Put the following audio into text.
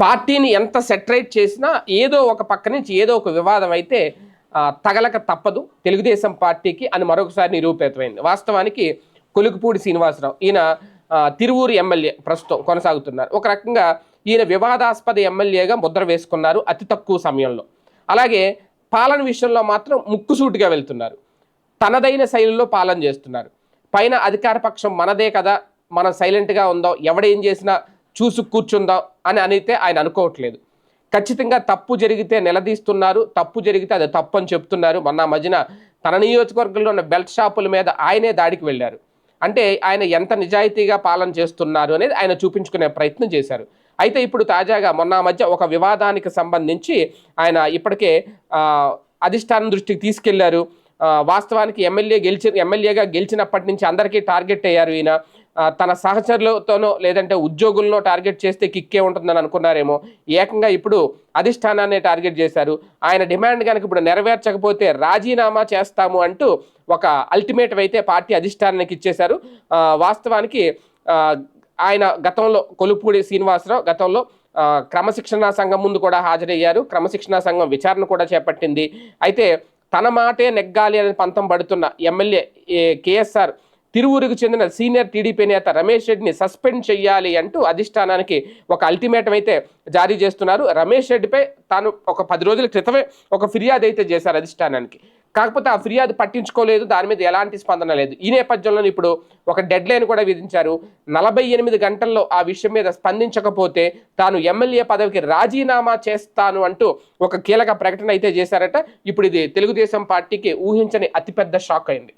పార్టీని ఎంత సెటరేట్ చేసినా ఏదో ఒక పక్క నుంచి ఏదో ఒక వివాదం అయితే తగలక తప్పదు. తెలుగుదేశం పార్టీకి అని మరొకసారి నిరూపితమైంది. వాస్తవానికి కొలుకుపూడి శ్రీనివాసరావు ఈయన తిరువూరు ఎమ్మెల్యే ప్రస్తుతం కొనసాగుతున్నారు. ఒక రకంగా ఈయన వివాదాస్పద ఎమ్మెల్యేగా ముద్ర వేసుకున్నారు అతి తక్కువ సమయంలో. అలాగే పాలన విషయంలో మాత్రం ముక్కుసూటిగా వెళ్తున్నారు. తనదైన శైలిలో పాలన చేస్తున్నారు. పైన అధికార పక్షం మనదే కదా మనం సైలెంట్గా ఉందాం ఎవడేం చేసినా చూసు కూర్చుందాం అని అయితే ఆయన అనుకోవట్లేదు. ఖచ్చితంగా తప్పు జరిగితే నిలదీస్తున్నారు తప్పు జరిగితే అది తప్పు అని చెప్తున్నారు. మొన్న మధ్యన తన నియోజకవర్గంలో ఉన్న బెల్ట్ షాపుల మీద ఆయనే దాడికి వెళ్ళారు. అంటే ఆయన ఎంత నిజాయితీగా పాలన చేస్తున్నారు అనేది ఆయన చూపించుకునే ప్రయత్నం చేశారు. అయితే ఇప్పుడు తాజాగా మొన్న మధ్య ఒక వివాదానికి సంబంధించి ఆయన ఇప్పటికే అధిష్టానం దృష్టికి తీసుకెళ్ళారు. వాస్తవానికి ఎమ్మెల్యే గెలిచి ఎమ్మెల్యేగా గెలిచినప్పటి నుంచి అందరికీ టార్గెట్ అయ్యారు ఈయన. తన సహచరులతోనో లేదంటే ఉద్యోగులను టార్గెట్ చేస్తే కిక్కే ఉంటుందని అనుకున్నారేమో. ఏకంగా ఇప్పుడు అధిష్టానాన్ని టార్గెట్ చేశారు. ఆయన డిమాండ్ కనుక ఇప్పుడు నెరవేర్చకపోతే రాజీనామా చేస్తాము అంటూ ఒక అల్టిమేటివ్ అయితే పార్టీ అధిష్టానానికి ఇచ్చేశారు. వాస్తవానికి ఆయన గతంలో కొలుపూడి శ్రీనివాసరావు గతంలో క్రమశిక్షణా సంఘం ముందు కూడా హాజరయ్యారు. క్రమశిక్షణా సంఘం విచారణ కూడా చేపట్టింది. అయితే తన మాటే నెగ్గాలి అనే పంతం పడుతున్న ఎమ్మెల్యే ఏ, కేఎస్ఆర్ తిరువురికి చెందిన సీనియర్ టీడీపీ నేత రమేష్ రెడ్డిని సస్పెండ్ చేయాలి అంటూ అధిష్టానానికి ఒక అల్టిమేటం అయితే జారీ చేస్తున్నారు. రమేష్ రెడ్డిపై తాను ఒక పది రోజుల క్రితమే ఒక ఫిర్యాదు అయితే చేశారు అధిష్టానానికి. కాకపోతే ఆ ఫిర్యాదు పట్టించుకోలేదు. దాని మీద ఎలాంటి స్పందన లేదు. ఈ నేపథ్యంలో ఇప్పుడు ఒక డెడ్ లైన్ కూడా విధించారు. నలభై ఎనిమిది గంటల్లో ఆ విషయం మీద స్పందించకపోతే తాను ఎమ్మెల్యే పదవికి రాజీనామా చేస్తాను అంటూ ఒక కీలక ప్రకటన అయితే చేశారట. ఇప్పుడు ఇది తెలుగుదేశం పార్టీకి ఊహించని అతిపెద్ద షాక్ అయింది.